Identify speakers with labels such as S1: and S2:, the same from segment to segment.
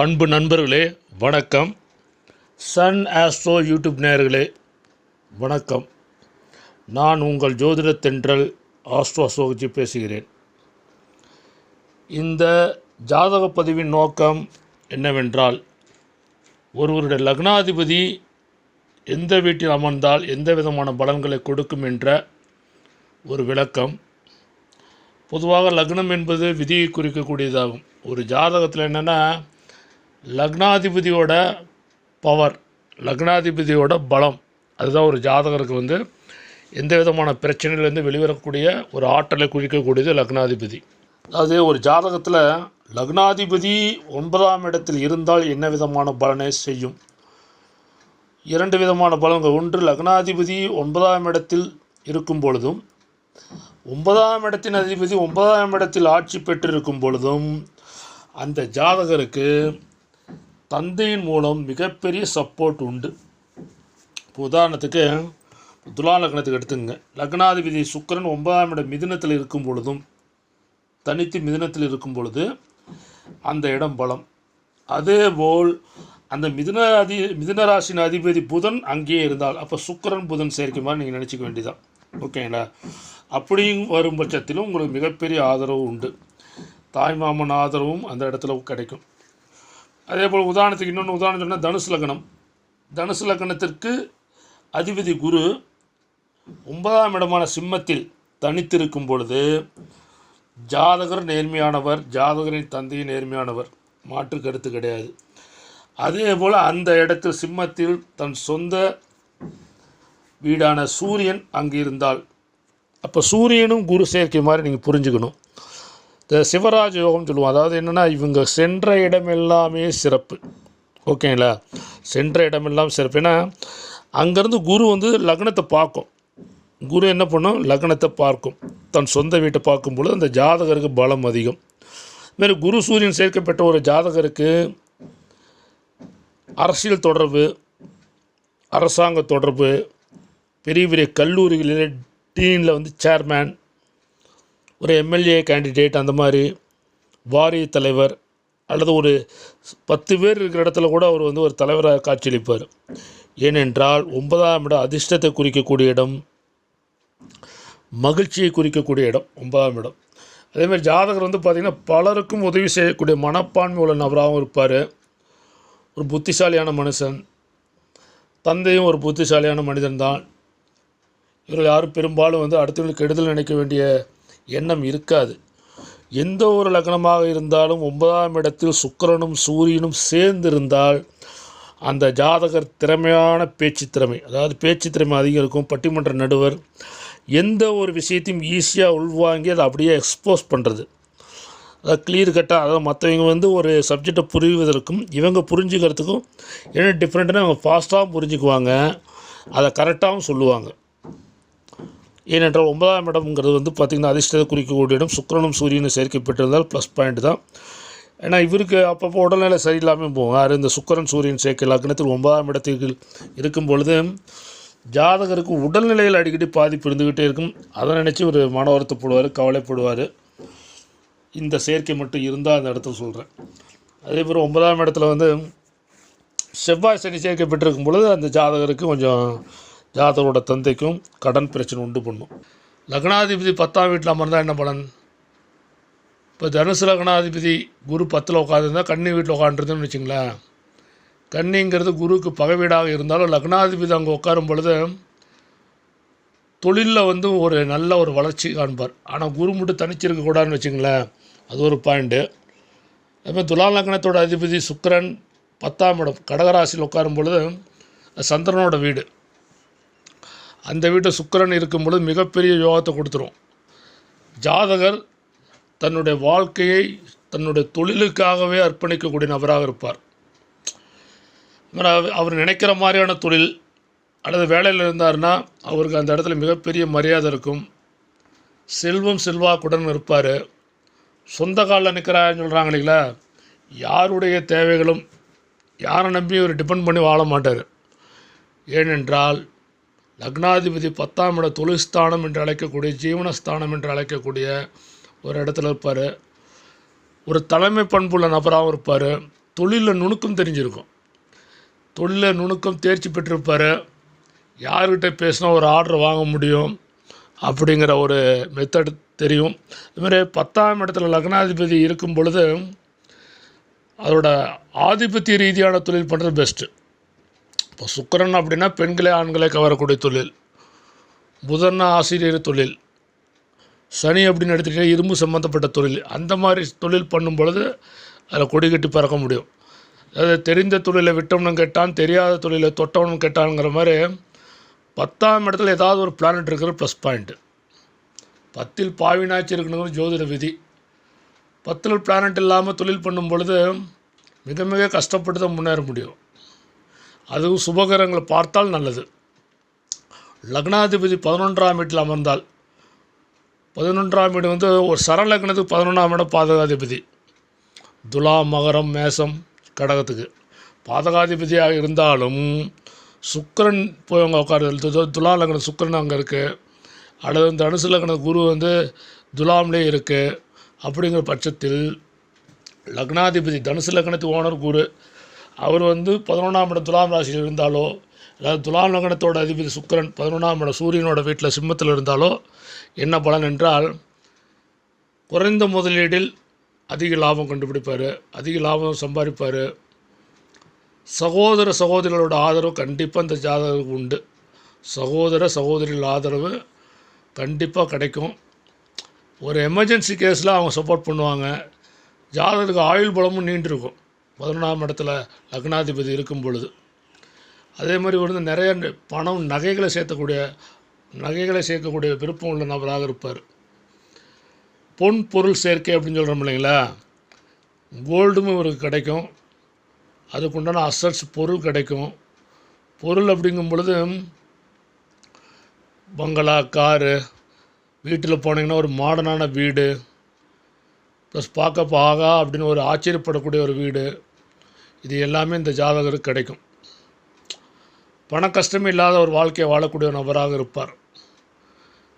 S1: அன்பு நண்பர்களே வணக்கம். சன் ஆஸ்ட்ரோ யூடியூப் நேயர்களே வணக்கம். நான் உங்கள் ஜோதிட தென்றல் ஆஸ்ட்ரோ அசோகஜி பேசுகிறேன். இந்த ஜாதக பதிவின் நோக்கம் என்னவென்றால் ஒருவருடைய லக்னாதிபதி எந்த வீட்டில் அமர்ந்தால் எந்த விதமான பலன்களை கொடுக்கும் என்ற ஒரு விளக்கம். பொதுவாக லக்னம் என்பது விதியை குறிக்கக்கூடியதாகும். ஒரு ஜாதகத்தில் என்னென்னா லக்னாதிபதியோட பவர் லக்னாதிபதியோட பலம் அதுதான் ஒரு ஜாதகருக்கு வந்து எந்த விதமான பிரச்சனையிலேருந்து வெளிவரக்கூடிய ஒரு ஆற்றலை குறிக்கக்கூடியது லக்னாதிபதி. அதாவது ஒரு ஜாதகத்தில் லக்னாதிபதி ஒன்பதாம் இடத்தில் இருந்தால் என்ன விதமான பலனை செய்யும்? இரண்டு விதமான பலன்கள். ஒன்று லக்னாதிபதி ஒன்பதாம் இடத்தில் இருக்கும் பொழுதும் ஒன்பதாம் இடத்தின் அதிபதி ஒன்பதாம் இடத்தில் ஆட்சி பெற்றிருக்கும் பொழுதும் அந்த ஜாதகருக்கு தந்தையின் மூலம் மிகப்பெரிய சப்போர்ட் உண்டு. இப்போ உதாரணத்துக்கு துலா லக்னத்துக்கு எடுத்துங்க லக்னாதிபதி சுக்கரன் ஒன்பதாம் இடம் மிதினத்தில் இருக்கும் பொழுதும் தனித்து மிதினத்தில் இருக்கும் பொழுது அந்த இடம் பலம். அதேபோல் அந்த மிதுன அதி மிதினராசின் அதிபதி புதன் அங்கேயே இருந்தால் அப்போ சுக்கரன் புதன் சேர்க்கை மாதிரி நீங்கள் நினச்சிக்க வேண்டியதான் ஓகேங்களா அப்படியும் வரும் பட்சத்திலும் உங்களுக்கு மிகப்பெரிய ஆதரவு உண்டு. தாய்மாமன் ஆதரவும் அந்த இடத்துல கிடைக்கும். அதே போல் உதாரணத்துக்கு இன்னொன்று உதாரணம் சொன்னால் தனுசு லக்னம். தனுசு லக்னத்திற்கு அதிபதி குரு ஒன்பதாம் இடமான சிம்மத்தில் தனித்திருக்கும் பொழுது ஜாதகர் நேர்மையானவர் ஜாதகரின் தந்தையும் நேர்மையானவர். மாற்று கருத்து கிடையாது. அதே போல் அந்த இடத்தில் சிம்மத்தில் தன் சொந்த வீடான சூரியன் அங்கு இருந்தால் அப்போ சூரியனும் குரு சேர்க்கை மாதிரி நீங்கள் புரிஞ்சுக்கணும். இந்த சிவராஜ யோகம் சொல்லுவோம். அதாவது என்னென்னா இவங்க சென்ற இடம் எல்லாமே சிறப்பு. ஓகேங்களா? சென்ற இடமெல்லாம் சிறப்பு. ஏன்னா அங்கேருந்து குரு வந்து லக்னத்தை பார்க்கும். குரு என்ன பண்ணும்? லக்னத்தை பார்க்கும். தன் சொந்த வீட்டை பார்க்கும்பொழுது அந்த ஜாதகருக்கு பலம் அதிகம். இதுமாரி குரு சூரியன் சேர்க்கப்பட்ட ஒரு ஜாதகருக்கு அரசியல் தொடர்பு அரசாங்க தொடர்பு பெரிய பெரிய கல்லூரிகளில் டீனில் வந்து சேர்மேன் ஒரு எம்எல்ஏ கேண்டிடேட் அந்த மாதிரி வாரிய தலைவர் அல்லது ஒரு பத்து பேர் இருக்கிற இடத்துல கூட அவர் வந்து ஒரு தலைவராக காட்சியளிப்பார். ஏனென்றால் ஒன்பதாம் இடம் அதிர்ஷ்டத்தை குறிக்கக்கூடிய இடம் மகிழ்ச்சியை குறிக்கக்கூடிய இடம் ஒன்பதாம் இடம். அதேமாதிரி ஜாதகர் வந்து பார்த்திங்கன்னா பலருக்கும் உதவி செய்யக்கூடிய மனப்பான்மை உள்ள நபராகவும் இருப்பார். ஒரு புத்திசாலியான மனுஷன் தந்தையும் ஒரு புத்திசாலியான மனிதன் தான். இவர்கள் யாரும் பெரும்பாலும் வந்து அடுத்தவங்களுக்கு கெடுதல் நினைக்க வேண்டிய எண்ணம் இருக்காது. எந்த ஒரு லக்னமாக இருந்தாலும் ஒன்பதாம் இடத்தில் சுக்கிரனும் சூரியனும் சேர்ந்திருந்தால் அந்த ஜாதகர் திறமையான பேச்சு திறமை அதாவது பேச்சு திறமை அதிகம் இருக்கும் பட்டிமன்ற நடுவர் எந்த ஒரு விஷயத்தையும் ஈஸியாக உள்வாங்கி அதை அப்படியே எக்ஸ்போஸ் பண்ணுறது அதாவது கிளியர் கட்டாக அதாவது மற்றவங்க வந்து ஒரு சப்ஜெக்டை புரிவதற்கும் இவங்க புரிஞ்சுக்கிறதுக்கும் என்ன டிஃப்ரெண்ட்டுன்னு அவங்க ஃபாஸ்ட்டாகவும் புரிஞ்சுக்குவாங்க. அதை கரெக்டாகவும் சொல்லுவாங்க. ஏனென்றால் ஒன்பதாம் இடம்ங்கிறது வந்து பார்த்திங்கன்னா அதிர்ஷ்டத்தை குறிக்கக்கூடிய இடம். சுக்கரனும் சூரியனும் சேர்க்கப்பட்டிருந்தால் ப்ளஸ் பாயிண்ட் தான். ஏன்னா இவருக்கு அப்பப்போ உடல்நிலை சரியில்லாமல் போகும். யார்? இந்த சுக்கிரன் சூரியன் சேர்க்கை லக்னத்தில் ஒன்பதாம் இடத்தில் இருக்கும் பொழுது ஜாதகருக்கு உடல்நிலையில் அடிக்கடி பாதிப்பு இருந்துக்கிட்டே இருக்கும். அதை நினச்சி ஒரு மன வருத்தப்படுவார் கவலைப்படுவார். இந்த சேர்க்கை மட்டும் இருந்தால் அந்த இடத்துல சொல்கிறேன் அதேபோல் ஒன்பதாம் இடத்துல வந்து செவ்வாய் சனி சேர்க்கப்பட்டிருக்கும் பொழுது அந்த ஜாதகருக்கு கொஞ்சம் ஜாதகரோட தந்தைக்கும் கடன் பிரச்சனை உண்டு பண்ணும். லக்னாதிபதி பத்தாம் வீட்டில் அமர்ந்தால் என்ன பலன்? இப்போ தனுசு லக்னாதிபதி குரு பத்தில் உட்காந்துருந்தா கன்னி வீட்டில் உட்காந்துருந்தோம்னு வச்சுங்களேன். கன்னிங்கிறது குருவுக்கு பகை வீடாக இருந்தாலும் லக்னாதிபதி அங்கே உட்காரும் பொழுது தொழிலில் வந்து ஒரு நல்ல ஒரு வளர்ச்சி காண்பார். ஆனால் குரு மட்டும் தனிச்சிருக்கக்கூடாதுன்னு வச்சுங்களேன். அது ஒரு பாயிண்ட்டு அதுமாதிரி துலா லக்னத்தோட அதிபதி சுக்கரன் பத்தாம் இடம் கடகராசியில் உட்காரும் பொழுது சந்திரனோட வீடு. அந்த வீட்டை சுக்கிரன் இருக்கும் பொழுது மிகப்பெரிய யோகத்தை கொடுத்துரும். ஜாதகர் தன்னுடைய வாழ்க்கையை தன்னுடைய தொழிலுக்காகவே அர்ப்பணிக்கக்கூடிய நபராக இருப்பார். அவர் அவர் நினைக்கிற மாதிரியான தொழில் அல்லது வேலையில் இருந்தார்னா அவருக்கு அந்த இடத்துல மிகப்பெரிய மரியாதை இருக்கும். செல்வம் செல்வாக்குடன் இருப்பார். சொந்த காலில் நிற்கிறாருன்னு சொல்கிறாங்க இல்லைங்களா? யாருடைய தேவைகளும் யாரை நம்பி அவர் டிபெண்ட் பண்ணி வாழ மாட்டார். ஏனென்றால் லக்னாதிபதி பத்தாம் இட தொழில்ஸ்தானம் என்று அழைக்கக்கூடிய ஜீவனஸ்தானம் என்று அழைக்கக்கூடிய ஒரு இடத்துல இருப்பார். ஒரு தலைமை பண்புள்ள நபராகவும் இருப்பார். தொழிலில் நுணுக்கம் தெரிஞ்சிருக்கும். தொழிலில் நுணுக்கம் தேர்ச்சி பெற்றிருப்பார். யார்கிட்ட பேசினா ஒரு ஆர்டர் வாங்க முடியும் அப்படிங்கிற ஒரு மெத்தட் தெரியும். இதுமாதிரி பத்தாம் இடத்துல லக்னாதிபதி இருக்கும் பொழுது அதோட ஆதிபத்திய ரீதியான தொழில் பண்ணுறது பெஸ்ட்டு இப்போ சுக்கிரன் அப்படின்னா பெண்களை ஆண்களே கவரக்கூடிய தொழில். புதன்னா ஆசிரியர் தொழில். சனி அப்படின்னு எடுத்துக்கிட்டால் இரும்பு சம்மந்தப்பட்ட தொழில். அந்த மாதிரி தொழில் பண்ணும் பொழுது அதில் கொடி கட்டி பறக்க முடியும். அதாவது தெரிந்த தொழிலை விட்டவனும் கேட்டான் தெரியாத தொழிலை தொட்டவனும் கேட்டான்ங்கிற மாதிரி பத்தாம் இடத்துல ஏதாவது ஒரு பிளானட் இருக்கிற ப்ளஸ் பாயிண்ட்டு பத்தில் பாவினாச்சு இருக்கணுங்கிற ஜோதிட விதி. பத்தில் பிளானட் இல்லாமல் தொழில் பண்ணும் பொழுது மிக மிக கஷ்டப்பட்டு தான் முன்னேற முடியும். அதுவும் சுபகரங்களை பார்த்தால் நல்லது. லக்னாதிபதி பதினொன்றாம் வீட்டில் அமர்ந்தால். பதினொன்றாம் வீடு வந்து ஒரு சரலக்னத்துக்கு பதினொன்றாம் இடம் பாதகாதிபதி. துலா மகரம் மேசம் கடகத்துக்கு. பாதகாதிபதியாக இருந்தாலும் சுக்கரன் போய் அவங்க உட்காருது. துலா லக்னம் சுக்கரன் அங்கே இருக்குது அல்லது இந்த தனுசு லக்ன குரு வந்து துலாம்லே இருக்குது அப்படிங்கிற பட்சத்தில் லக்னாதிபதி தனுசு லக்னத்துக்கு ஓனர் குரு அவர் வந்து பதினொன்றாம் இடம் துலாம் ராசியில் இருந்தாலோ அதாவது துலாம் லக்னத்தோட அதிபதி சுக்கரன் பதினொன்றாம் இடம் சூரியனோட வீட்டில் சிம்மத்தில் இருந்தாலோ என்ன பலன் என்றால் குறைந்த முதலீடில் அதிக லாபம் கண்டுபிடிப்பார் அதிக லாபம் சம்பாதிப்பார். சகோதர சகோதரிகளோட ஆதரவு கண்டிப்பாக இந்த ஜாதகருக்கு உண்டு. சகோதர சகோதரிகள் ஆதரவு கண்டிப்பாக கிடைக்கும். ஒரு எமர்ஜென்சி கேஸில் அவங்க சப்போர்ட் பண்ணுவாங்க. ஜாதகத்துக்கு ஆயுள் பலமும் நீண்டிருக்கும். பதினொன்றாம் இடத்துல லக்னாதிபதி இருக்கும் பொழுது அதே மாதிரி வந்து நிறைய பணம் நகைகளை சேர்த்தக்கூடிய நகைகளை சேர்க்கக்கூடிய விருப்பம் உள்ள நபராக இருப்பார். பொன் பொருள் சேர்க்கை அப்படின்னு சொல்கிறோம் இல்லைங்களா? கோல்டும் இவருக்கு கிடைக்கும். அதுக்குண்டான அசட்ஸ் பொருள் கிடைக்கும். பொருள் அப்படிங்கும் பொழுது பங்களா காரு வீட்டில் போனீங்கன்னா ஒரு மாடர்னான வீடு ப்ளஸ் பார்க்க ஆகா அப்படின்னு ஒரு ஆச்சரியப்படக்கூடிய ஒரு வீடு இது எல்லாமே இந்த ஜாதகருக்கு கிடைக்கும். பண கஷ்டமே இல்லாத ஒரு வாழ்க்கையை வாழக்கூடிய நபராக இருப்பார்.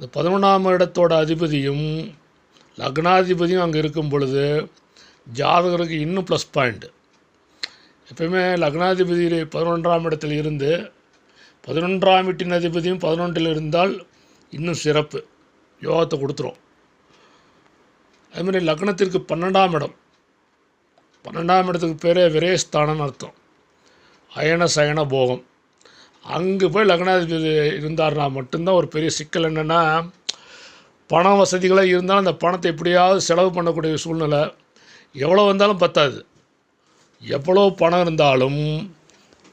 S1: இந்த பதினொன்றாம் இடத்தோட அதிபதியும் லக்னாதிபதியும் அங்கே இருக்கும் பொழுது ஜாதகருக்கு இன்னும் ப்ளஸ் பாயிண்ட் எப்பயுமே லக்னாதிபதி பதினொன்றாம் இடத்தில் இருந்து பதினொன்றாம் வீட்டின் அதிபதியும் பதினொன்றில் இருந்தால் இன்னும் சிறப்பு. யோகத்தை கொடுத்துரும். அதுமாதிரி லக்னத்திற்கு பன்னெண்டாம் இடம். பன்னெண்டாம் இடத்துக்கு பேரே விரயஸ்தானம்னு அர்த்தம். அயன சயன போகம். அங்கே போய் லக்னாதிபதி இருந்தார்னா மட்டும்தான் ஒரு பெரிய சிக்கல் என்னென்னா பண வசதிகளாக இருந்தாலும் அந்த பணத்தை எப்படியாவது செலவு பண்ணக்கூடிய சூழ்நிலை எவ்வளோ வந்தாலும் பத்தாது. எவ்வளோ பணம் இருந்தாலும்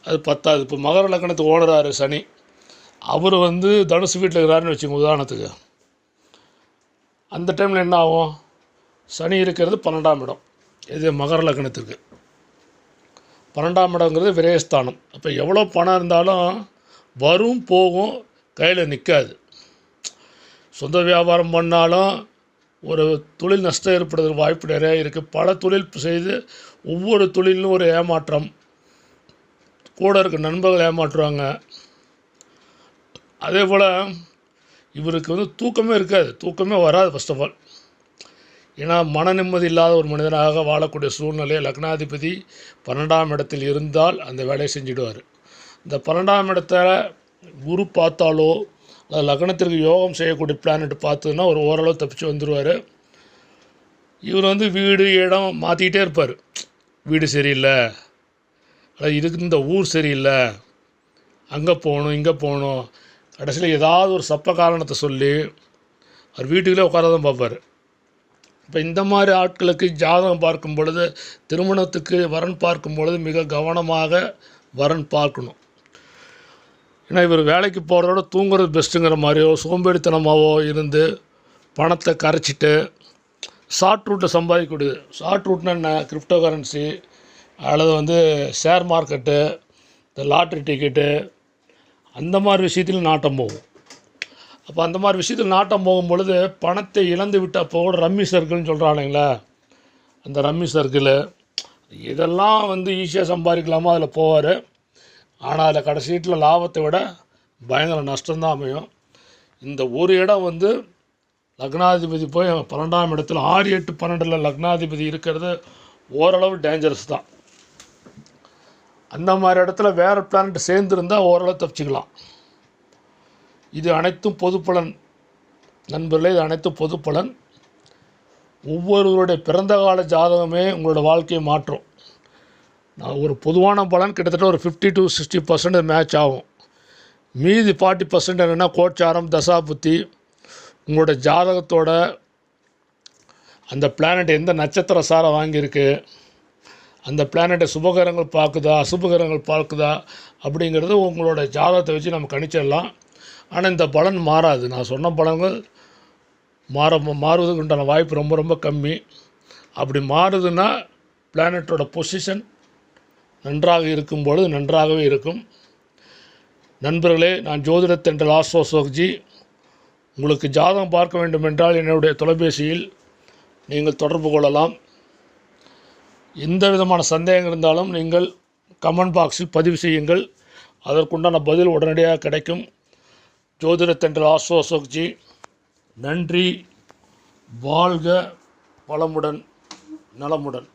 S1: அது பத்தாது. இப்போ மகர லக்னத்துக்கு ஓடுறாரு சனி. அவர் வந்து தனுசு வீட்டில் இருக்கிறாருன்னு வச்சுங்க உதாரணத்துக்கு. அந்த டைமில் என்ன ஆகும்? சனி இருக்கிறது பன்னெண்டாம் இடம். இது மகர லக்னத்திற்கு. பன்னெண்டாம் இடங்கிறது விரயஸ்தானம். அப்போ எவ்வளோ பணம் இருந்தாலும் வரும் போகும் கையில் நிற்காது சொந்த வியாபாரம் பண்ணாலும் ஒரு தொழில் நஷ்டம் ஏற்படுறதுக்கு வாய்ப்பு நிறைய இருக்குது பல தொழில் செய்து ஒவ்வொரு தொழிலும் ஒரு ஏமாற்றம். கூட இருக்க நண்பர்கள் ஏமாற்றுவாங்க. அதே போல் இவருக்கு வந்து தூக்கமே இருக்காது. தூக்கமே வராது ஃபஸ்ட் ஆஃப் ஆல் ஏன்னா மன நிம்மதி இல்லாத ஒரு மனிதனாக வாழக்கூடிய சூழ்நிலை லக்னாதிபதி பன்னெண்டாம் இடத்தில் இருந்தால் அந்த வேலையை செஞ்சிடுவார். இந்த பன்னெண்டாம் இடத்துல குரு பார்த்தாலோ அல்லது லக்னத்திற்கு யோகம் செய்யக்கூடிய பிளானட் பார்த்ததுன்னா ஒரு ஓரளவு தப்பிச்சு வந்துடுவார் இவர் வந்து வீடு இடம் மாற்றிக்கிட்டே இருப்பார். வீடு சரியில்லை. அல்லது இதுக்கு இந்த ஊர் சரியில்லை. அங்கே போகணும் இங்கே போகணும். கடைசியில் ஏதாவது ஒரு சப்ப காரணத்தை சொல்லி அவர் வீட்டுக்குள்ளே உட்கார தான் பார்ப்பார். இப்போ இந்த மாதிரி ஆட்களுக்கு ஜாதகம் பார்க்கும் பொழுது திருமணத்துக்கு வரன் பார்க்கும் பொழுது மிக கவனமாக வரன் பார்க்கணும். ஏன்னா இவர் வேலைக்கு போகிறதோட தூங்குறது பெஸ்ட்டுங்கிற மாதிரியோ சோம்பேறித்தனமாகவோ இருந்து பணத்தை கரைச்சிட்டு ஷார்ட் ரூட்டில் சம்பாதிக்கூடியது ஷார்ட் ரூட்னா என்ன? கிரிப்டோ கரன்சி அல்லது வந்து ஷேர் மார்க்கெட்டு இந்த லாட்ரி டிக்கெட்டு அந்த மாதிரி விஷயத்தில் நாட்டம் போகும். அப்போ அந்த மாதிரி விஷயத்தில் நாட்டம் போகும் பொழுது பணத்தை இழந்து விட்ட அப்போ கூட ரம்மி சர்க்கிள்னு சொல்கிறானுங்களே அந்த ரம்மி சர்க்கிள் இதெல்லாம் வந்து ஈஸியாக சம்பாதிக்கலாமா? அதில் போவார். ஆனால் அதில் கடைசீட்டில் லாபத்தை விட பயங்கர நஷ்டம்தான் அமையும். இந்த ஒரு இடம் வந்து லக்னாதிபதி போய் பன்னெண்டாம் இடத்துல ஆறு எட்டு பன்னெண்டில் லக்னாதிபதி இருக்கிறது ஓரளவு டேஞ்சரஸ் தான். அந்த மாதிரி இடத்துல வேறு பிளானட் சேர்ந்துருந்தால் ஓரளவு தப்பிச்சிக்கலாம். இது அனைத்தும் பொதுப்பலன். நண்பர்களே இது அனைத்தும் பொது பலன் ஒவ்வொருவருடைய பிறந்த கால ஜாதகமே உங்களோட வாழ்க்கையை மாற்றும். நான் ஒரு பொதுவான பலன் கிட்டத்தட்ட ஒரு fifty to sixty percent match ஆகும். மீதி ஃபார்ட்டி பர்சன்ட் என்னென்னா கோச்சாரம் தசா புத்தி. உங்களோட ஜாதகத்தோட அந்த பிளானட் எந்த நட்சத்திர சாரை வாங்கியிருக்கு? அந்த பிளானட்டை சுபகரங்கள் பார்க்குதா அசுபகரங்கள் பார்க்குதா அப்படிங்கிறது உங்களோட ஜாதகத்தை வச்சு நம்ம கணிச்சிடலாம். ஆனால் இந்த பலன் மாறாது. நான் சொன்ன பலன்கள் மாற மாறுவதுக்கு உண்டான வாய்ப்பு ரொம்ப ரொம்ப கம்மி. அப்படி மாறுதுன்னா பிளானட்டோட பொசிஷன் நன்றாக இருக்கும் பொழுது நன்றாகவே இருக்கும். நண்பர்களே நான் ஜோதிடத்தென்ற ஆஸ்வோ சோக்ஜி உங்களுக்கு ஜாதகம் பார்க்க வேண்டும் என்றால் என்னுடைய தொலைபேசியில் நீங்கள் தொடர்பு கொள்ளலாம். எந்த விதமான சந்தேகம் இருந்தாலும் நீங்கள் கமெண்ட் பாக்ஸில் பதிவு செய்யுங்கள். அதற்குண்டான பதில் உடனடியாக கிடைக்கும். ஜோதிடத்தென்றல் ஆஸ்வோ அசோக்ஜி நன்றி வாழ்க வளமுடன் நலமுடன்.